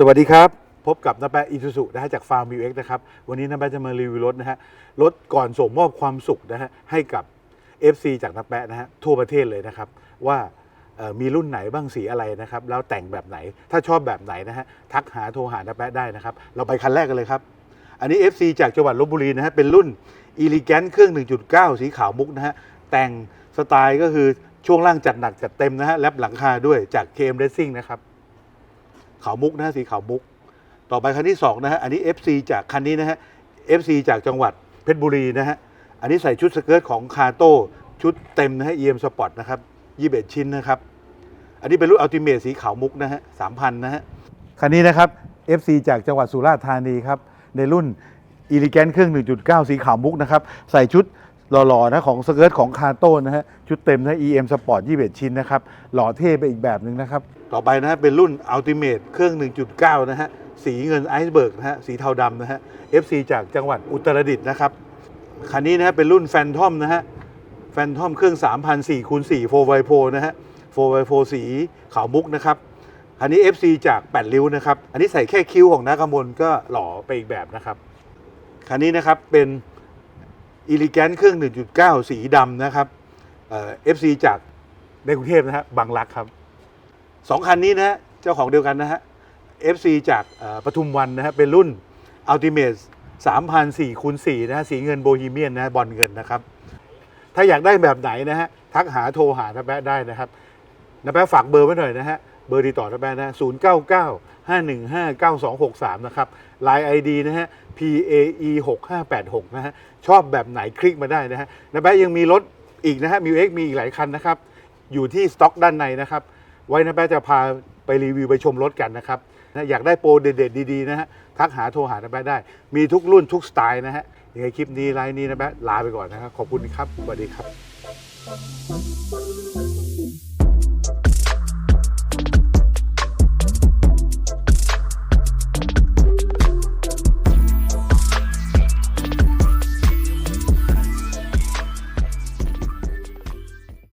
สวัสดีครับ พบกับน้าแปะอิซูซุนะฮะจากฟาร์มมิวเอ็กนะครับ วันนี้น้าแปะจะมารีวิวรถนะฮะรถก่อนส่งมอบความสุขนะฮะให้กับ FC จากน้าแปะนะฮะทั่วประเทศเลยนะครับ ว่ามีรุ่นไหนบ้างสีอะไรนะครับ แล้วแต่งแบบไหนถ้าชอบแบบไหนนะฮะทักหาโทรหาน้าแปะได้นะครับ เราไปคันแรกกันเลยครับ อันนี้ FC จากจังหวัดลบบุรีนะฮะเป็นรุ่น e l e g a n t เครื่อง 1.9 สีขาวมุกนะฮะแต่งสไตล์ก็คือช่วงล่างจัดหนักจัดเต็มนะฮะแลบหลังคาด้วยจาก KM Racing นะครับ ขาวมุกนะฮะสีขาวมุก ต่อไปคันที่2นะฮะอันนี้ FC จากคันนี้นะฮะ FC จากจังหวัดเพชรบุรีนะฮะอันนี้ใส่ชุดสเกิร์ตของคาโต้ชุดเต็มนะฮะ EM Sport นะครับ21 ชิ้นนะครับ อันนี้เป็นรุ่นอัลติเม e สีขาวมุกนะฮะ3,000นะฮะคันนี้นะครับ FC จากจังหวัดสุราษฎร์ธานีครับในรุ่น e l e g a n t เครื่อง 1.9 สีขาวมุกนะครับใส่ชุด หล่อๆนะของสเกิร์ตของคาโต้นะฮะชุดเต็มนะ EM Sport 21 ชิ้นนะครับ หล่อเท่ไปอีกแบบหนึ่งนะครับ ต่อไปนะฮะเป็นรุ่น Ultimate เครื่อง 1.9 นะฮะ สีเงินไอซ์เบิร์กนะฮะ สีเทาดำนะฮะ FC จากจังหวัดอุตรดิตถ์นะครับ คันนี้นะฮะเป็นรุ่นแฟนทอมนะฮะแฟนทอมเครื่อง 3,004คูณ4 4 x 4นะฮะ4 x 4สีขาวมุกนะครับอันนี้ FC จาก 8 ริ้วนะครับ อันนี้ใส่แค่คิ้วของนักกมลก็หล่อไปอีกแบบนะครับ คันนี้นะครับเป็น อีลิแกนเครื่อง 1.9 สีดำนะครับเอ่อ FC จากในกรุงเทพนะฮะบางรักครับสองคันนี้นะฮะเจ้าของเดียวกันนะฮะ FC จากปทุมวันนะฮะเป็นรุ่น Ultimate 3,004คูณ4นะฮะสีเงินโบฮีเมียนนะบอลเงินนะครับ ถ้าอยากได้แบบไหนนะฮะทักหาโทรหาน้าแป๊ะได้นะครับน้าแป๊ะฝากเบอร์ไว้หน่อยนะฮะ เบอร์ติดต่อน้าแป๊ะนะ0 9 9 5 1 5 9 2 6 3นะครับไลน์ ID นะฮะ P A E 6 5 8 6นะฮะชอบแบบไหนคลิกมาได้นะฮะน้าแป๊ะยังมีรถอีกนะฮะมิวเอ็กมีอีกหลายคันนะครับ อยู่ที่สต็อกด้านในนะครับ ไว้น้าแป๊ะจะพาไปรีวิวไปชมรถกันนะครับนะอยากได้โปรเด็ดๆดีๆนะฮะทักหาโทรหาน้าแป๊ะได้ มีทุกรุ่นทุกสไตล์นะฮะยังไงคลิปนี้ไลน์นี้นะแป๊ะลาไปก่อนนะครับขอบคุณครับสวัสดีครับ